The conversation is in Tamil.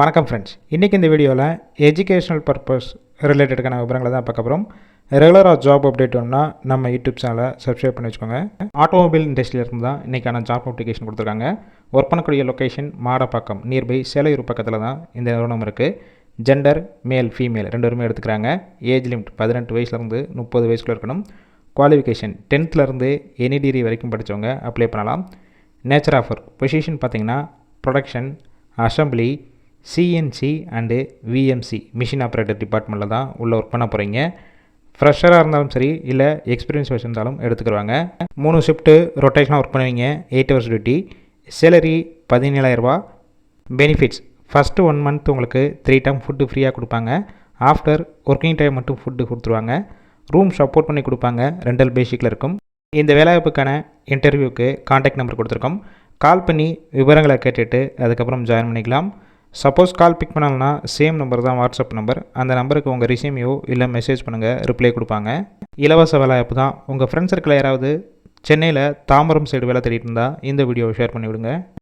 வணக்கம் ஃப்ரெண்ட்ஸ் இன்றைக்கி இந்த வீடியோவில் எஜுகேஷனல் பர்பஸ் ரிலேட்டடுக்கான விவரங்களை தான் பார்க்க போகிறோம் ரெகுலராக ஜாப் அப்டேட் வேணும்னா நம்ம யூடியூப் சேனலை சப்ஸ்கிரைப் பண்ணி வச்சுக்கோங்க. ஆட்டோமொபைல் இண்டஸ்ட்ரியில் இருந்து தான் இன்றைக்கான ஜாப் அப்ளிகேஷன் கொடுத்துருக்காங்க. ஒர்க் பண்ணக்கூடிய லொக்கேஷன் மாடப்பாக்கம் நியர்பை சேலையூர் பக்கத்தில் தான் இந்த நிறுவனம் இருக்குது ஜெண்டர் மேல் ஃபீமேல் ரெண்டு பேருமே எடுத்துக்கிறாங்க. ஏஜ் லிமிட் பதினெட்டு வயசுலேருந்து முப்பது வயசுக்குள்ள இருக்கணும். குவாலிஃபிகேஷன் டென்த்துலேருந்து எனி டிகிரி வரைக்கும் படித்தவங்க அப்ளை பண்ணலாம். நேச்சர் ஆஃபர் பொசிஷன் பார்த்திங்கன்னா production assembly CNC and VMC machine operator டிபார்ட்மெண்ட்டில் தான் உள்ள ஒர்க் பண்ண போகிறீங்க ஃப்ரெஷராக இருந்தாலும் சரி இல்லை எக்ஸ்பீரியன்ஸ் வச்சுருந்தாலும் எடுத்துக்கிடுவாங்க மூணு ஷிஃப்ட்டு ரொட்டேஷனாக ஒர்க் பண்ணுவீங்க எயிட் ஹவர்ஸ் டியூட்டி சேலரி பதினேழாயிரரூபா. பெனிஃபிட்ஸ் ஃபஸ்ட்டு ஒன் மந்த் உங்களுக்கு த்ரீ டைம் ஃபுட்டு ஃப்ரீயாக கொடுப்பாங்க. ஆஃப்டர் ஒர்க்கிங் டைம் மட்டும் ஃபுட்டு கொடுத்துருவாங்க. ரூம் சப்போர்ட் பண்ணி கொடுப்பாங்க ரெண்டல் பேசிக்கில் இருக்கும். இந்த வேலைவாய்ப்புக்கான இன்டர்வியூக்கு காண்டாக்ட் நம்பர் கொடுத்துருக்கோம். கால் பண்ணி விவரங்களை கேட்டுட்டு அதுக்கப்புறம் ஜாயின் பண்ணிக்கலாம். சப்போஸ் கால் பிக் பண்ணாங்கன்னா சேம் நம்பர் தான் வாட்ஸ்அப் நம்பர் அந்த நம்பருக்கு உங்கள் ரிசியூமையோ இல்லை மெசேஜ் பண்ணுங்கள் ரிப்ளை கொடுப்பாங்க. இலவச வேலை ஆப் தான். உங்கள் ஃப்ரெண்ட்ஸ் சர்க்கிள் யாராவது சென்னையில் தாம்பரம் சைடு வேலை தேடிட்டு இருந்தால் இந்த வீடியோவை ஷேர் பண்ணிவிடுங்க.